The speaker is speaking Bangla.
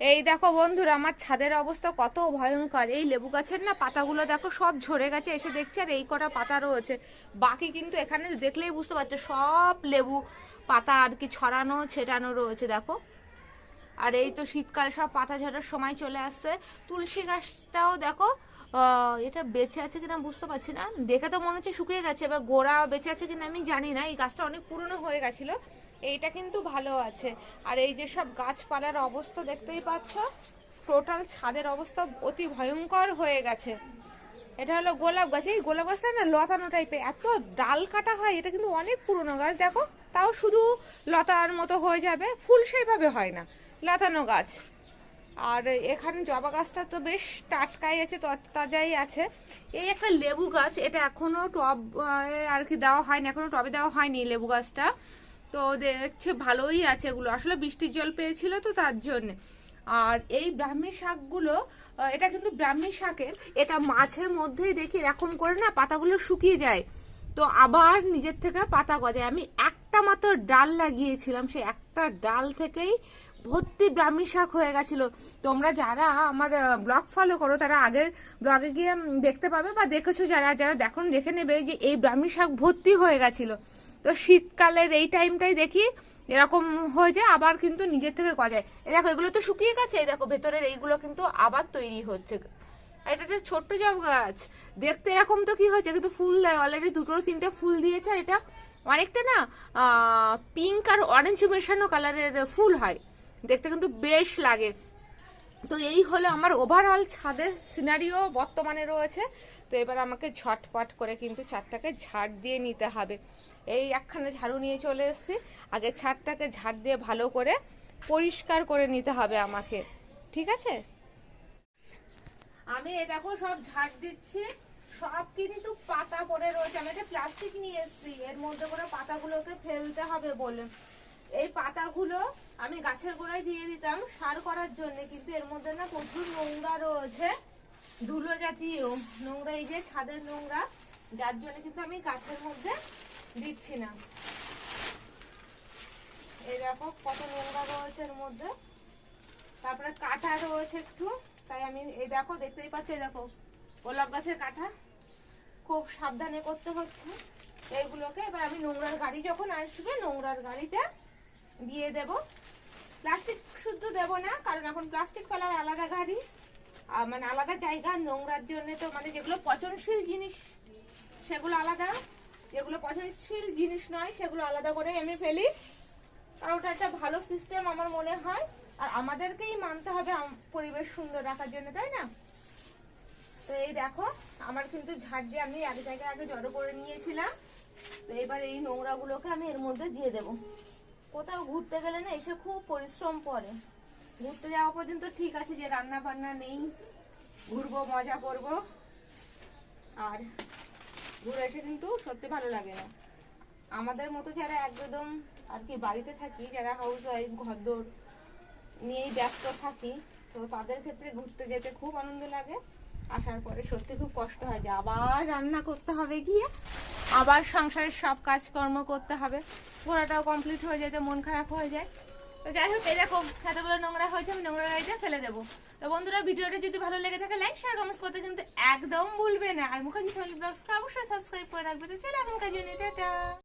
এই দেখো বন্ধুরা, আমার ছাদের অবস্থা কত ভয়ঙ্কর। এই লেবু গাছের না পাতাগুলো দেখো সব ঝরে গেছে, এসে দেখছে আর এই কটা পাতা রয়েছে। বাকি কিন্তু এখানে দেখলেই বুঝতে পারছ, সব লেবু পাতা আর কি ছড়ানো, ছেটানো রয়েছে, দেখো। আর এই তো শীতকাল, সব পাতা ঝরার সময় চলে আসছে। তুলসী গাছটাও দেখো এটা বেঁচে আছে কিনা বুঝতে পারছি না। দেখে তো মনে হচ্ছে শুকিয়ে গেছে, এবার গোড়া বেঁচে আছে কিনা আমি জানি না। এই গাছটা অনেক পুরনো হয়ে গেছিল। এইটা কিন্তু ভালো আছে। আর এই যে সব গাছপালার অবস্থা দেখতেই পাচ্ছ টোটাল ছাদের অবস্থা অতি ভয়ঙ্কর হয়ে গেছে। এটা হলো গোলাপ গাছ। এই গোলাপ গাছটা না লতানো টাইপের এত ডাল কাটা হয়, এটা কিন্তু অনেক পুরনো গাছ, দেখো। তাও শুধু লতার মতো হয়ে যাবে। ফুল সেইভাবে হয় না, লতানো গাছ। আর এখানে জবা গাছটা তো বেশ টাটকাই আছে তাজাই আছে। এই একটা লেবু গাছ, এটা এখনও টব আর কি দেওয়া হয়নি, এখনও টবে দেওয়া হয়নি লেবু গাছটা। তো দেখছে ভালোই আছে এগুলো। আসলে বৃষ্টির জল পেয়েছিল তো তার জন্য। আর এই ব্রাহ্মী শাকগুলো এটা কিন্তু ব্রাহ্মী শাকের, এটা মাঝে মধ্যেই দেখি এরকম করে না পাতাগুলো শুকিয়ে যায়। তো আবার নিজের থেকে পাতা গজায়। আমি একটা মাত্র ডাল লাগিয়েছিলাম, সেই একটা ডাল থেকেই ভর্তি ব্রাহ্মী শাক হয়ে গেছিল। তোমরা যারা আমার ব্লগ ফলো করো, তারা আগের ব্লগে গিয়ে দেখতে পাবে বা দেখেছ যারা যারা দেখুন দেখে নেবে যে এই ব্রাহ্মী শাক ভর্তি হয়ে গেছিল। তো শীতকালের এই টাইমটাই দেখি এরকম হয়ে যায়, আবার কিন্তু নিজের থেকে গজায় এই দেখো, এগুলো তো শুকিয়ে গেছে এই দেখো, ভেতরের এইগুলো কিন্তু আবার তৈরি হচ্ছে। এটা একটা ছোট্ট জব গাছ, দেখতে এরকম তো কি হয়েছে? কিন্তু ফুল দেয় অলরেডি দুটো তিনটে ফুল দিয়েছে, আর এটা অনেকটা না পিঙ্ক আর অরেঞ্জ মেশানো কালারের ফুল হয়। দেখতে কিন্তু বেশ লাগে। তো এই হলো আমার ওভারঅল ছাদের সিনারিও বর্তমানে রয়েছে। তো এবার আমাকে ঝটপট করে কিন্তু ছাদটাকে ঝাড় দিয়ে নিতে হবে। এই একখানে ঝাড়ু নিয়ে চলে এসেছি। আগে ছাদটাকে ঝাড় দিয়ে ভালো করে পরিষ্কার করে নিতে হবে আমাকে। ঠিক আছে? আমি এ দেখো সব ঝাড় দিচ্ছি। সব কিন্তু পাতা পড়ে রয়েছে। আমি একটা প্লাস্টিক নিয়ে এসেছি। এর মধ্যে করে পাতাগুলোকে ফেলতে হবে বলে। এই পাতাগুলো আমি গাছের গোড়ায় দিয়ে দিতাম সার করার জন্য, কিন্তু এর মধ্যে না প্রচুর নোংরা রয়েছে। ধুলো জাতীয় নোংরা, এই যে ছাদের নোংরা, যার জন্য কিন্তু আমি গাছের মধ্যে দিচ্ছি না। এই দেখো, কত নোংরা রয়েছে এর মধ্যে। তারপরে কাঁটা রয়েছে একটু। তাই আমি, এই দেখো, দেখতেই পাচ্ছ দেখো, গোলাপ গাছের কাঁটা। খুব সাবধানে করতে হচ্ছে। এইগুলোকে এবার আমি নোংরার গাড়ি যখন আসবে, নোংরার গাড়িতে দিয়ে দেব। প্লাস্টিক শুদ্ধ দেব না, কারণ এখন প্লাস্টিক ফেলার আলাদা গাড়ি। মানে আলাদা জায়গা নোংরার জন্য তো মানে যেগুলো পচনশীল জিনিস, সেগুলো আলাদা। যেগুলো পছন্দশীল জিনিস নয়, সেগুলো আলাদা করে আমি ফেলি। আর ওটা একটা ভালো সিস্টেম আমার মনে হয়। আর আমাদেরকেই মানতে হবে পরিবেশ সুন্দর রাখার জন্য, তাই না? তো এই দেখো, আমার কিন্তু ঝাড় দিয়ে আমি এক জায়গায় আগে জড়ো করে নিয়েছিলাম। তো এবার এই নোংরাগুলোকে আমি এর মধ্যে দিয়ে দেব। কোথাও ঘুরতে গেলে না এসে খুব পরিশ্রম পড়ে। ঘুরতে যাওয়া পর্যন্ত ঠিক আছে যে রান্না বান্না নেই, ঘুরবো, মজা করব। আর ঘুরে এসে কিন্তু সত্যি ভালো লাগে না। আমাদের মতো যারা একদম আর কি বাড়িতে থাকি, যারা হাউস ওয়াইফ ঘরদোর নিয়েই ব্যস্ত থাকি, তো তাদের ক্ষেত্রে ঘুরতে যেতে খুব আনন্দ লাগে। আসার পরে সত্যি খুব কষ্ট হয় যে আবার রান্না করতে হবে গিয়ে, আবার সংসারের সব কাজকর্ম করতে হবে। ঘোরাটাও কমপ্লিট হয়ে যেতে মন খারাপ হয়ে যায়। তো যাই হোক এরকম খাতাগুলো নোংরা হয়েছে, আমি নোংরা গাড়িতে ফেলে দেবো। তো বন্ধুরা, ভিডিওটা যদি ভালো লেগে থাকে লাইক শেয়ার কমেন্টস করতে কিন্তু একদম ভুলবে না। আর মুখার্জি ফ্যামিলি ব্লগসকে অবশ্যই সাবস্ক্রাইব করে রাখবে। তো চলো, এখনকার জন্য, টাটা।